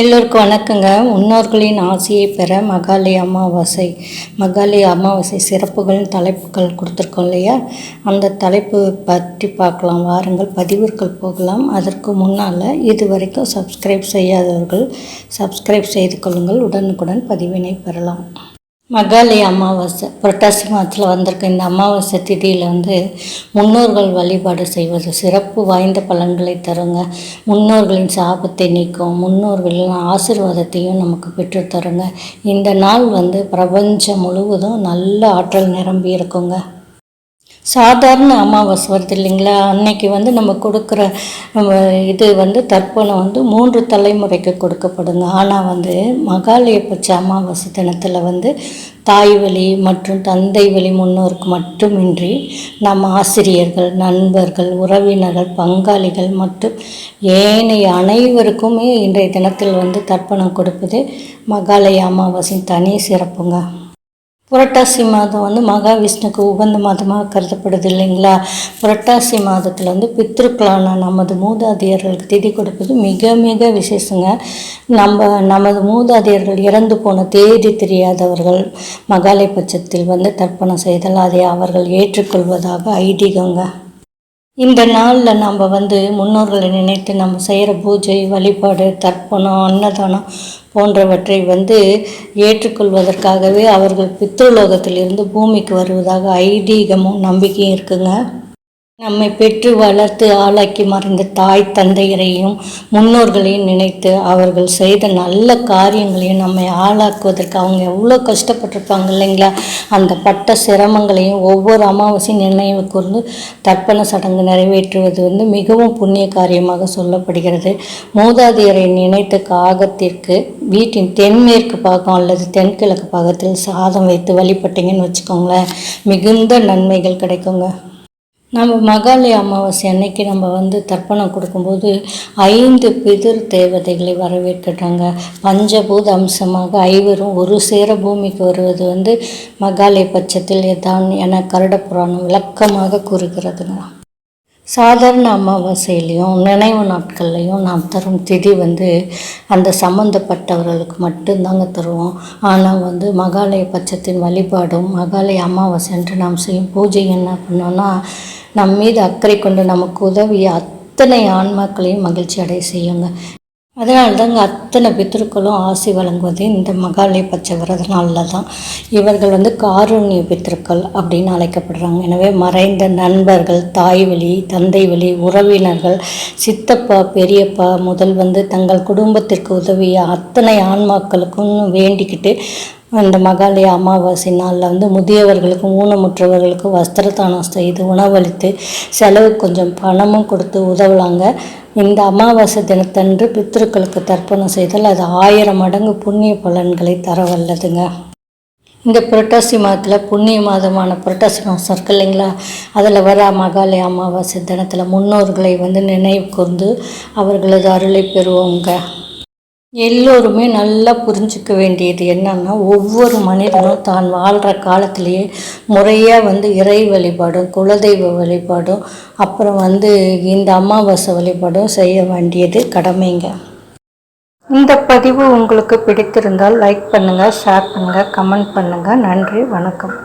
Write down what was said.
எல்லோருக்கும் வணக்கங்க. முன்னோர்களின் ஆசையை பெற மகாலி அமாவாசை மகாலி அமாவாசை சிறப்புகள் தலைப்புகள் கொடுத்துருக்கோம் இல்லையா? அந்த தலைப்பு பற்றி பார்க்கலாம். வாருங்கள் பதிவிற்குள் போகலாம். அதற்கு முன்னால் இது வரைக்கும் சப்ஸ்கிரைப் செய்யாதவர்கள் சப்ஸ்கிரைப் செய்து கொள்ளுங்கள். உடனுக்குடன் பதிவினை பெறலாம். மகாலி அமாவாசை புரட்டாசி மாதத்தில் வந்திருக்க இந்த அமாவாசை திதியில் வந்து முன்னோர்கள் வழிபாடு செய்வது சிறப்பு வாய்ந்த பலன்களை தருங்க. முன்னோர்களின் சாபத்தை நீக்கும் முன்னோர்களின் ஆசீர்வாதத்தையும் நமக்கு பெற்றுத்தருங்க. இந்த நாள் வந்து பிரபஞ்சம் முழுவதும் நல்ல ஆற்றல் நிரம்பி இருக்குங்க. சாதாரண அமாவாசை வருது இல்லைங்களா? அன்னைக்கு வந்து நம்ம கொடுக்குற நம்ம இது வந்து தர்ப்பணம் வந்து மூன்று தலைமுறைக்கு கொடுக்கப்படுங்க. ஆனால் வந்து மகாலய பட்ச அமாவாசை தினத்தில் வந்து தாய் வழி மற்றும் தந்தை வழி முன்னோருக்கு மட்டுமின்றி நம் ஆசிரியர்கள் நண்பர்கள் உறவினர்கள் பங்காளிகள் மற்றும் ஏனைய அனைவருக்குமே இன்றைய தினத்தில் வந்து தர்ப்பணம் கொடுப்பது மகாலய அமாவாசையின் தனி சிறப்புங்க. புரட்டாசி மாதம் வந்து மகாவிஷ்ணுக்கு உகந்த மாதமாக கருதப்படுது இல்லைங்களா? புரட்டாசி மாதத்தில் வந்து பித்ருக்களான நமது மூதாதையர்களுக்கு திதி கொடுப்பது மிக மிக விசேஷங்க. நம்ம நமது மூதாதையர்கள் இறந்து போன தேதி தெரியாதவர்கள் மகாலை பட்சத்தில் வந்து தர்ப்பணம் செய்தால் அதை அவர்கள் ஏற்றுக்கொள்வதாக ஐதீகங்க. இந்த நாளில் நம்ம வந்து முன்னோர்களை நினைத்து நம்ம செய்கிற பூஜை வழிபாடு தர்ப்பணம் அன்னதானம் போன்றவற்றை வந்து ஏற்றுக்கொள்வதற்காகவே அவர்கள் பித்ருலோகத்திலிருந்து பூமிக்கு வருவதாக ஐதீகமும் நம்பிக்கையும் இருக்குங்க. நம்மை பெற்று வளர்த்து ஆளாக்கி மறைந்த தாய் தந்தையரையும் முன்னோர்களையும் நினைத்து அவர்கள் செய்த நல்ல காரியங்களையும் நம்மை ஆளாக்குவதற்கு அவங்க எவ்வளோ கஷ்டப்பட்டிருப்பாங்க இல்லைங்களா? அந்த பட்ட சிரமங்களையும் ஒவ்வொரு அமாவாசை நினைவு கொண்டு தர்ப்பண சடங்கு நிறைவேற்றுவது வந்து மிகவும் புண்ணிய காரியமாக சொல்லப்படுகிறது. மூதாதையரை நினைத்த காகத்திற்கு வீட்டின் தென்மேற்கு பாகம் அல்லது தென்கிழக்கு பாகத்தில் சாதம் வைத்து வழிபட்டீங்கன்னு வச்சுக்கோங்களேன். மிகுந்த நன்மைகள் கிடைக்குங்க. நம்ம மகாலய அமாவாசை அன்னைக்கு நம்ம வந்து தர்ப்பணம் கொடுக்கும்போது ஐந்து பிதிர் தேவதைகளை வரவேற்கிறாங்க பஞ்சபூத அம்சமாக ஐவரும் ஒரு சேர பூமிக்கு வருவது வந்து மகாலய பட்சத்தில் தான் என கருட புராணம் விளக்கமாக கூறுகிறதுங்க. சாதாரண அமாவாசையிலையும் நினைவு நாட்கள்லையும் நாம் தரும் திதி வந்து அந்த சம்மந்தப்பட்டவர்களுக்கு மட்டும்தாங்க தருவோம். ஆனால் வந்து மகாலய பட்சத்தின் வழிபாடும் மகாலய அமாவாசை என்று நாம் செய்யும் பூஜை என்ன பண்ணோன்னா நம் மீது அக்கறை கொண்டு நமக்கு உதவிய அத்தனை ஆன்மாக்களையும் மகிழ்ச்சி அடைய செய்யுங்க. அதனால்தாங்க அத்தனை பித்திருக்களும் ஆசி வழங்குவது இந்த மகாலய பச்சை நாளில் தான் இவர்கள் வந்து காரூண்ய பித்திருக்கள் அப்படின்னு அழைக்கப்படுறாங்க. எனவே மறைந்த நண்பர்கள் தாய் வழி தந்தை வழி உறவினர்கள் சித்தப்பா பெரியப்பா முதல் வந்து தங்கள் குடும்பத்திற்கு உதவிய அத்தனை ஆன்மாக்களுக்கும் வேண்டிக்கிட்டு அந்த மகாலய அமாவாசை நாளில் வந்து முதியவர்களுக்கும் ஊனமுற்றவர்களுக்கும் வஸ்திரதானம் செய்து உணவளித்து செலவு கொஞ்சம் பணமும் கொடுத்து உதவலாங்க. இந்த அமாவாசை தினத்தன்று பித்திருக்களுக்கு தர்ப்பணம் செய்தால் அது ஆயிரம் மடங்கு புண்ணிய பலன்களை தர வல்லதுங்க இந்த புரட்டாசி மாதத்தில் புண்ணிய மாதமான புரட்டாசி மாதம் இருக்கு இல்லைங்களா? அதில் வர மகாலய அமாவாசை தினத்தில் முன்னோர்களை வந்து நினைவு கூர்ந்து அவர்களது அருளை பெறுவோங்க. எல்லோருமே நல்லா புரிஞ்சிக்க வேண்டியது என்னன்னா ஒவ்வொரு மனிதனும் தான் வாழ்கிற காலத்திலேயே முறையாக வந்து இறை வழிபாடும் குலதெய்வ வழிபாடும் அப்புறம் வந்து இந்த அமாவாசை வழிபாடும் செய்ய வேண்டியது கடமைங்க. இந்த பதிவு உங்களுக்கு பிடித்திருந்தால் லைக் பண்ணுங்கள் ஷேர் பண்ணுங்கள் கமெண்ட் பண்ணுங்கள் நன்றி வணக்கம்.